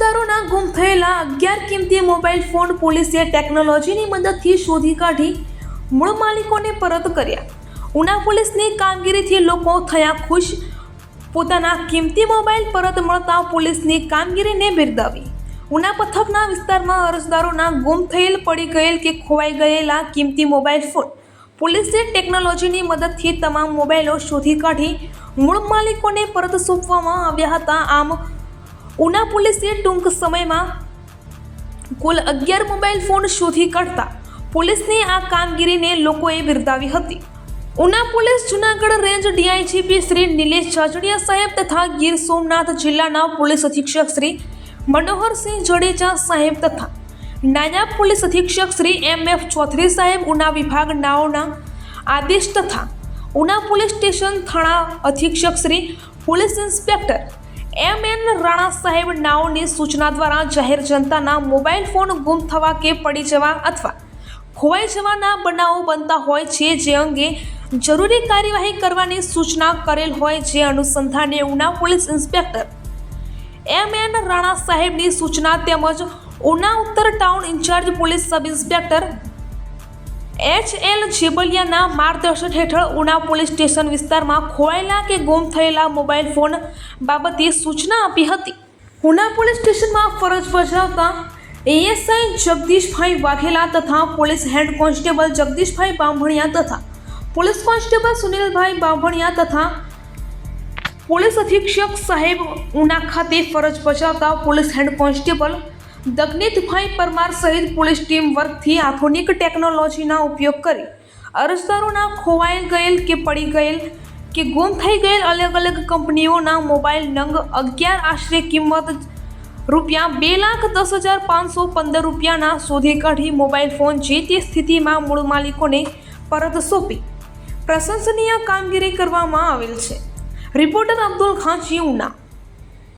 અગિયાર કિંમતી mobile phone પોલીસે ટેકનોલોજીની મદદથી શોધી કાઢી મૂળ માલિકોને પરત કર્યા. ઉના પોલીસની કામગીરીથી લોકો થયા ખુશ. પોતાના કિંમતી મોબાઈલ પરત મળતા પોલીસની કામગીરીને બિરદાવી. ઉના પથકના વિસ્તારમાં અરજદારોના ગુમ થયેલ, પડી ગયેલ કે ખોવાઈ ગયેલા કિંમતી મોબાઈલ ફોન પોલીસે ટેકનોલોજીની મદદથી તમામ મોબાઈલો શોધી કાઢી. મૂળ માલિકોને પરત સોંપવામાં આવ્યા હતા. આમ ઉના પોલીસે ટૂંક સમયમાં કુલ અગિયાર મોબાઈલ ફોન શોધી કાઢતા પોલીસની આ કામગીરીને લોકોએ બિરદાવી હતી. Una police Junagadh range DIGP Shri Nilesh Jajadiya saheb તથા ગીર સોમનાથ જિલ્લાના પોલીસ અધિક્ષક શ્રી મનોહરસિંહ જડેજા સાહેબ તથા નાયબ પોલીસ અધિક્ષક શ્રી એમ એફ ચૌધરી સાહેબ ઉના વિભાગ નાઓના આદેશ તથા ઉના પોલીસ સ્ટેશન થાણા અધિક્ષક Shri police inspector M N Rana saheb નાઓની સૂચના દ્વારા જાહેર જનતાના મોબાઈલ ફોન ગુમ થવા કે પડી જવા અથવા ખોવાઈ જવાના બનાવો બનતા હોય છે, જે અંગે જરૂરી કાર્યવાહી કરવાની સૂચના કરેલ હોય જે અનુસંધાને Una police inspector M N Rana સાહેબની સૂચના તેમજ ઉના ઉત્તર town incharge police sub inspector H L જેબલિયાના માર્ગદર્શન હેઠળ ઉના પોલીસ સ્ટેશન વિસ્તારમાં ખોવાયેલા કે ગુમ થયેલા મોબાઈલ ફોન બાબતે સૂચના આપી હતી. ઉના પોલીસ સ્ટેશનમાં ફરજ બજાવતા એએસઆઈ જગદીશભાઈ વાઘેલા તથા police head constable Jagdishbhai Bambhaniya તથા પોલીસ કોન્સ્ટેબલ સુનિલભાઈ બાંભણિયા તથા પોલીસ અધિક્ષક સાહેબ ઉના ખાતે ફરજ બજાવતા police head constable Daganitbhai Parmar સહિત પોલીસ ટીમ વર્કથી આધુનિક ટેકનોલોજીના ઉપયોગ કરી અરજદારોના ખોવાઈ ગયેલ કે પડી ગયેલ કે ગુમ થઈ ગયેલ અલગ અલગ કંપનીઓના મોબાઈલ નંગ અગિયાર આશરે કિંમત રૂપિયા બે લાખ દસ હજાર પાંચસો પંદર રૂપિયાના શોધી કાઢી મોબાઈલ ફોન જે તે સ્થિતિમાં મૂળ માલિકોને પરત સોંપી. પ્રશંસનીય કામગીરી કરવામાં આવેલ છે. રિપોર્ટર અબ્દુલ ખાન ઉના